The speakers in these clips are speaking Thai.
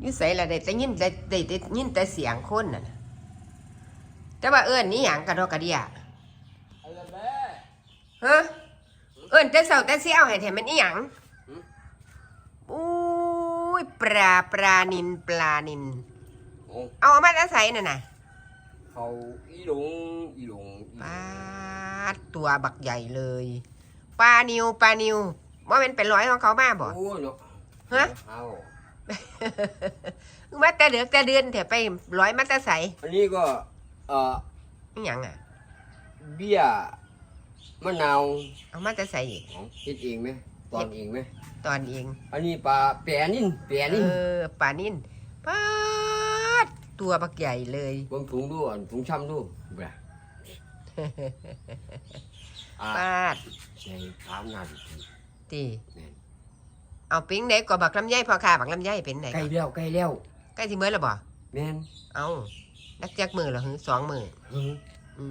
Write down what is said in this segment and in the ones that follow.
อยู่ใส่ละได้แต่ยินแต่ได้แต่ยินแต่เสียงคนน่ะนะแต่ว่าเอิ้นนี่หยังกระดอกกระเดียอะไรแม่ฮะเอิ้นแต่เช้าแต่เสียวให้แท้มันอีหยังหืมอุ้ยปลาปลานินปลานิน โอ้เอามาแต่ใส่น่ะน่ะเขาอีหลงอีหลงอีหลปลางดตัวบักใหญ่เลยปลานิวปลานิวว่ามันเป็นร้อยของเขามาบ่ โอ้ยเนาะฮะ เอา มาแต่เดือกแต่เดือนเถอะไปร้อยมาแต่ใส่อันนี้ก็เอ่ออีหยังอะ เบี้ยมะนาวเอามาแต่ใส่อีกของคิดเองไหมตอนเองไหมตอนเอง อันนี้ปลาแปรนิ่นแปรนิ่นเออปลานิ่นปลาดตัวบักใหญ่เลย เบิ่งถุงดูอันถุงช้ำดูแบะอ่าปลาดใช่ถามหน้าดิตีแม่น เอาปิ้งเด็กกว่าบักลำไยพอค่ะบักลำไยเป็นไหนใกล้แล้วใกล้แล้วใกล้ที่เมื่อแล้วบ่แม่นเอานักจักมือเหรอหือสองมือเฮ้ยอื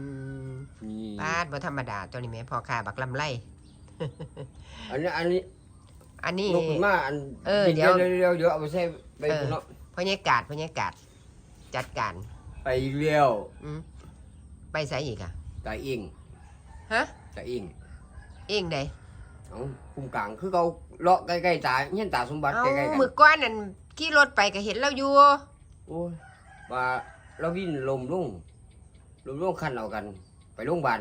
มนี่ปลาดบ่ธรรมดาตัวนี้แม่พอค่ะบักลำไรอันนี้อันนี้อันนี้ นกขึ้นมาอันเออเดี๋ยว เดี๋ยวเดี๋ยวเอาไปใส่ไปเออพุ่นเนาะพญากาศพญากาศจัดการไปอีกแล้วอืมไปใส่อีกอะตาเองฮะตาเองเองได เอาคุมกลางคือเขาเลาะใกล้ๆตาเฮียนตาสมบัติเอาใกล้ๆกันมือก้อนนั่นขี่รถไปก็เห็นเราอยู่โอ้ยว่าเราวิ่งลมลงลมลงคันเอากัน ไปโรงพยาบาล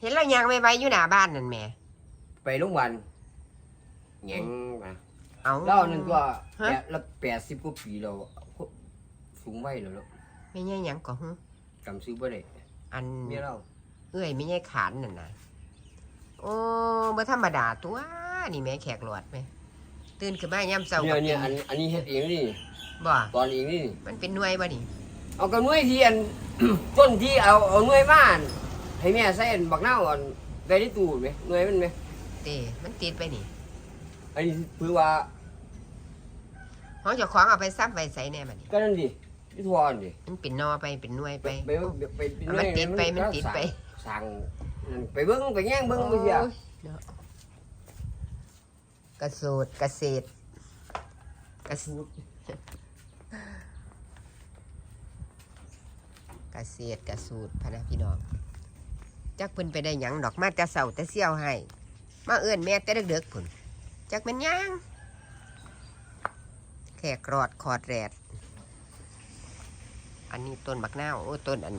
เห็นเรายางไว้ไว้อยู่หน้าบ้านนั่นแหม่ไปโรงพยาบาลแหงมาเอาเรานั่นก็ฮะแปดละแปดสิบกว่าปีแล้วสูงไว้แล้วเนาะไม่ใช่หยังก็ฮึจำซื้อบ่ได้อันเมียเราเอ้ยไม่ใช่ขานนั่นนะ โอ้บ่ธรรมดาตัว นี่แม่แขกหลอดไหมตื่นขึ้นมายามเช้าเนี่ยก็เนี่ยอันอันนี้เฮ็ดเองนี่บ่ตอนเองนี่มันเป็นหน่วยบ่นี่เอากระหน่วยที่อัน ต้นที่เอาเอาหน่วยบ้านให้แม่ใส่อันบักนาวอันไว้ในตู้ไหมหน่วยมันไหมเต้มันติดไปนี่อันนี้คือว่าเฮาเจ้าของเอาไปซับไว้ใส่แน่บัดนี้ก็นั่นดิที่ทอนดิมันเป็นนอไปเป็นหน่วยไปไปไปไปไปมันติดไปมันติดไปสั่งนั่น ไปเบิ้งไปแย่งเบิ้งไปเสียโอ้ยเนาะกระโสดเกษตรกระสูดเกษตรกระสูดพะนะพี่น้องจักเพิ่นไปได้หยังดอกมาแต่เสาแต่เสี้ยวให้มาเอื้อนแม่แต่เด็กๆพุ่นจักเป็นหยังแขกรอดคอดแรด อันนี้ต้นบักนาวโอ้ต้นอัน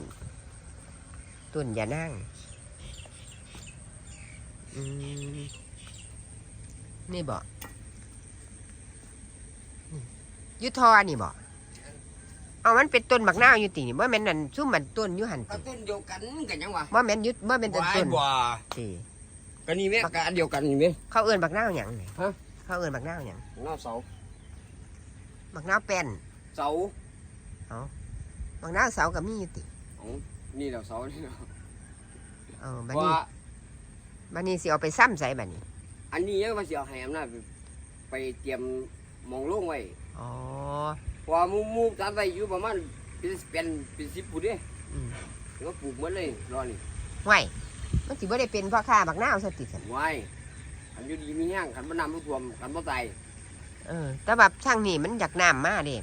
ต้นยานั่งอืม นี่บอกยุทอนี่บอกเอามันเป็นต้นบักนาวอยู่ตีนี่ว่าแม่นนั่นซุ่มมันต้นอยุหันก็ติต้นเดียวกันกันยังวะว่าแม่นยุทว่าแม่นแต่ต้นว่าตีก็นี่แม่กันอันเดียวกันนี่แม่เขาเอื้อนบักนาวหยังนี่ฮะเขาเอื้อนบักนาวหยังหน้าเสาบักนาวแป้นเสาบักนาวเสากับมีอยู่ติอ๋อนี่เราเสานี่เราเออบัดว่านี้ บัดนี้สิเอาไปซ้ำใส่บัดนี้อันนี้ยังมาเสียให้อำนาจไปไปเตรียมหมองลงไว้อ๋อเพราะว่าหมูหมูตัดไว้อยู่ประมาณเป็นเป็นเป็นสิบปุ่นเด้อืมแล้วปลูกหมดเลยรอนี่ไว้มันสิบ่ได้เป็นพ่อค้าบักนาวซะติสันไว้ขันอยู่ดีมีแห้งขันบ่น้ำบ่ท่วมขันบ่ตายเออแต่แบบช่างนี่มันอยากน้ำมาเด้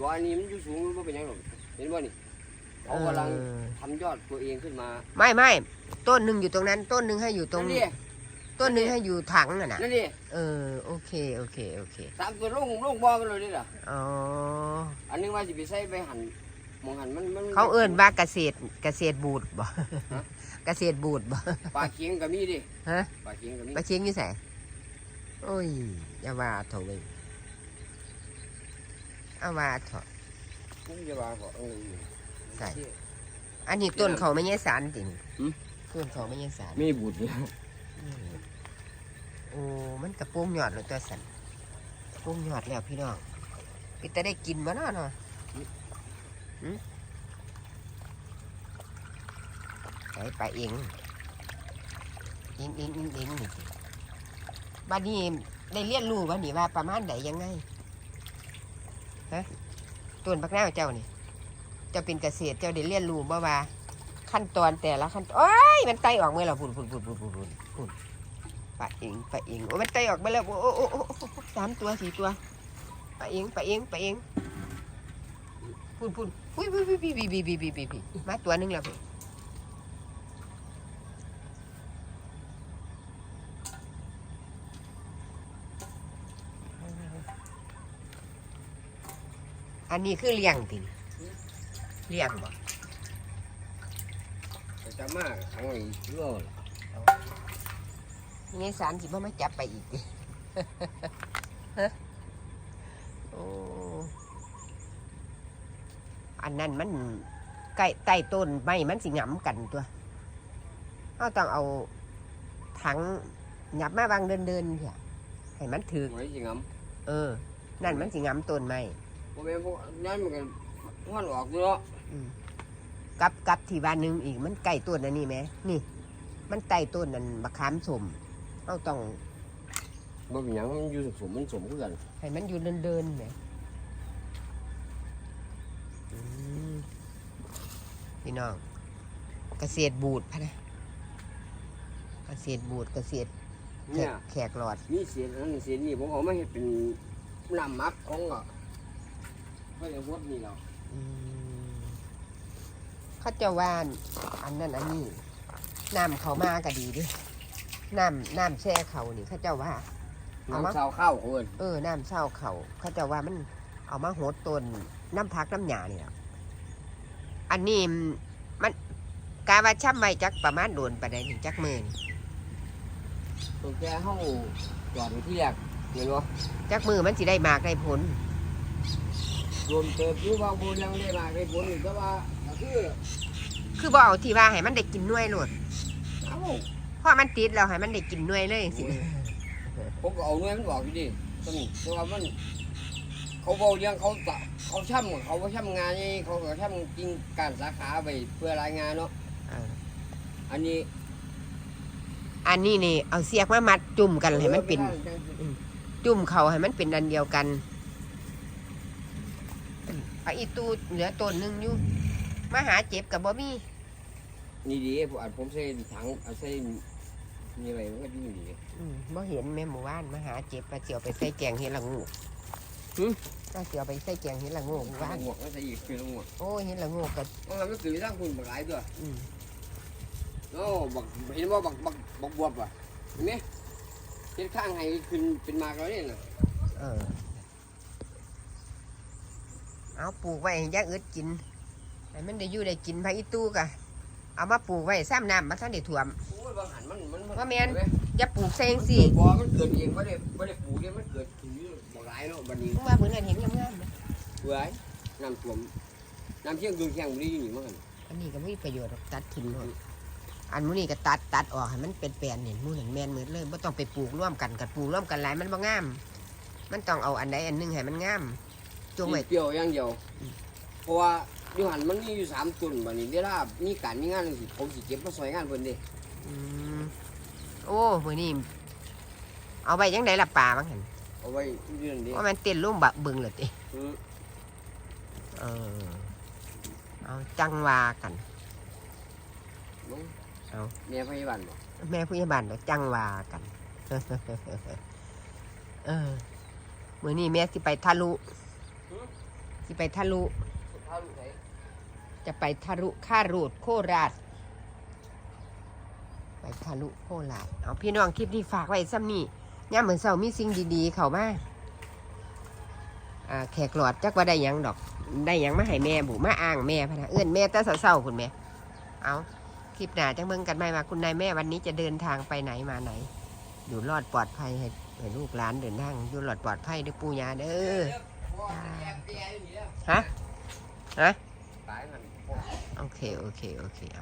บ่อันนี้มันอยู่สูงมันบ่เป็นหยังหรอกเห็นบ่นี่ เขากำลังเออทำยอดตัวเองขึ้นมาไม่ไม่ต้นหนึ่งอยู่ตรงนั้น ต้นหนึ่งให้อยู่ตรง นั่นดิต้นหนึ่งให้อยู่ถังน่ะนะนั่นดิเออโอเคโอเคโอเคตามตัวลงลงบ่อกันเลยนี่ล่ะอ๋ออันนึงว่าสิไปใส่ไปหั่นหมองหั่นมันมันเขาเอิ้นว่าเกษตรเกษตรบูดบ่ฮะเกษตรบูดบ่ปลาเคียงก็มีดิฮะปลาเคียงก็มีปลาเชียงอยู่ไสโอ้ยอย่าว่าเถอะเว้ยเอาว่าเถอะมันจะว่าบ่เออ ใส่อันนี้ต้นเขาไม่ใช่สารติหืมต้นเขาไม่ใช่สารมีบุตรเนี่ยโอ้มันกระโปรงยอดเลยตัวสันกระโปรงยอดแล้วพี่น้องปิแต่ได้กินมาเนาะเนาะหืมไปไปเองเองเองเองเองนี่บัดนี้ได้เรียนรู้ว่านี่ว่าประมาณไหนยังไงฮะต้นบักนาวเจ้านี่เจ้าเป็นเกษตรเจ้าได้เรียนรู้บ่ว่า ขั้นตอนแต่ละขั้นโอ้ยมันไตออกเมื่อเราพุ่นพุ่นพุ่นพุ่นพุ่นพุ่นพุ่นปะเองปะเองโอ้มันไตออกมาแล้วโอ้โอ้โอ้โอ้โอ้สามตัวสี่ตัวปะเองปะเองปะเองพุ่นพุ่นอุ้ยอุ้ยอุ้ยพี่พี่พี่พี่พี่พี่พี่มาตัวหนึงแล้วพี่อันนี้คือเลี้ยงติ เลี้ยงบ่แต่จะมากทั้งไอ้เรื่องนี่สารสิบ่มาจับไปอีกติฮะโอ้อันนั้นมันใกล้ใต้ต้นไม้มันสิหงำกันตัวเราต้องเอาถังหยับมาบางเดินเดินๆเถอะให้มันถือไว้สิงเออ นั่นมันสิหงำต้นไม้ำพวกแม่พวกนั้นมันกันมันออกอยู่เนาะ กับกับที่บ้านหนึงอีก มันใกล้ต้นอันนี้ไหมนี่ มันใต้ต้นนั่นมะขามสมเราต้องบ่เป็นหยังมันอยู่สมมันสมคือกันให้มันอยู่เดินเดินๆไหมอืมพี่น้องเกษตรบูดพะนะเกษตรบูดเกษตรแขเนี่ยกแขกหลอดมีเศษอันนั้นเศษนี่ผมเอามาเฮ็ดเป็นน้ำหมักของอะก็จะวดนี่แล้วอืมเขาเจะว่าน อันนั้นอันนี้น้ำเขามาก็ดีเดิน้ำน้ำแช่เขานี่เขาเจ้าว่า เอามา น้ำชาวข้าวเขาเอิ้นเออน้ำเศร้าเขาเขาเจะว่ามันเอามาโหดต้นน้ำพักน้ำหยานี่แหละอันนี้มันกาว่าช่ำไว้จักประมาณโดนปานใดหนึ่งจักหมื่นตัวแกเฮาจอดที่แรกเห็นบ่จักมือมันสิได้มากได้ผลรวมเติบอยู่บางบุญยังได้มากได้ผลอยู่แต่ว่าก็ คือคือบ่เอาที่ว่าให้มันได้กินหน่วยโลดเอ้าเพราะมันติดแล้วให้มันได้กินหน่วยเลยสิผมก็เอาเงินมันบอกอยู่ดิตรงนี้เพราะว่ามัน เขาเบาเลี้ยงเขาตะเขาช่ำเขาก็ช่ำงานนี่เขาก็ช่ำจริงการสาขาไปเพื่อรายงานเนาะเอออันนี้อันนี้นี่เอาเสียกมามัดจุ่มกันให้มันเป็นออจุ่มเขาให้มันเป็นอันเดียวกันเอาอีตูเหลือต้นหนึงอยู่ มาหาเจ็บกับบ่มีนี่ดีผมอันผมใส่ถังเอาใส่นี่อะไรมันก็ดีดีอืมบ่เห็นแม่หมู่บ้านมาหาเจ็บปลาเจียวไปใส่แกงเห็ดละงูหึปลาเจียวไปใส่แกงเห็ดละงูหมู่บ้านหมวกก็ใส่อีกคือหมวกโอ้ยเห็ดละงูกับเพราะมันคือร่างคุณบักหลายตัวอืมโอ้บักเห็นว่าบักบักบักบวบอะเห็นไหมเห็นข้างให้ขึ้นเป็นมากแล้วเนี่ยนะเออเอาปลูกไว้ให้ยาอึดกิน ให้มันได้อยู่ได้กินพระอีตู้กะเอามาปลูกไว้ซ้ำน้ำมาท่านได้ถ่วม โอ้ยบางหันมันมันว่าแม่นเว้ยอย่าปลูกแซงมันสิเกิดบ่มันเกิดเองไม่ได้ไม่ได้ปลูกเนี่ยมันเกิดขึ้นอยู่บักหลายเนาะบัดนี้มึงว่าเพิ่นนั่นเห็นงามๆนะเบื่อน้ำท่วมน้ำเชี่ยงดวงแข้งบุรีอยู่นี่มั้งหั่นอันนี้ก็ไม่มีประโยชน์หรอกตัดทิ้งเลยอันมูนี่ก็ตัดตัดออกให้มันเป็นแปลนเนี่ยมูนั่นแมนเหมือนเลยไม่ต้องไปปลูกร่วมกันกับปลูกร่วมกันหลายมันบ่งาม มันต้องเอาอันใดอันหนึงให้มันงามจงไว้เปรี้ยวอย่างเดียวเพราะว่า อยู่หันมันมีอยู่สามต้นบัดนี้เวลามีการมีงานจังซี่ผมสิเก็บมาซอยงานเพิ่นเด้อืมโอ้มือนี่เอาไปยังไงล่ะป่าบ้างหันเอาไว้เดือนเด้ว่ามันเต้นลุ่มบะบึงเลยติอืมเออเอาจังวากันลงเอา แม่พยาบาลบ่แม่ผู้ใหญ่บ้านเดี๋ยวจังวากัน เออมือนี่แม่สิไปทะลุสิไปทะลุสุภาพลูกไส จะไปทะลุค่ารูดโคราช ไปทะลุโคราช เอาพี่น้องคลิปนี้ฝากไว้ซ้ำนี่ย่ามเหมือนเสามีสิ่งดีๆ เข้ามาอ่าแขกหลอดจักว่าได้หยังดอก ได้หยังมาให้แม่บุมาอ้างแม่พะนะเอื้อนแม่แต่เศร้าๆคุณแม่ เอาคลิปหน้าจังเบิ่งกันไหมว่าคุณนายแม่วันนี้จะเดินทางไปไหนมาไหน อยู่รอดปลอดภัยให้ให้ลูกหลานเดินทางอยู่รอดปลอดภัยเด้วยปูยาเด้อพ่อจะแอบแย่อยู่นี่แล้วฮะฮะ ตาย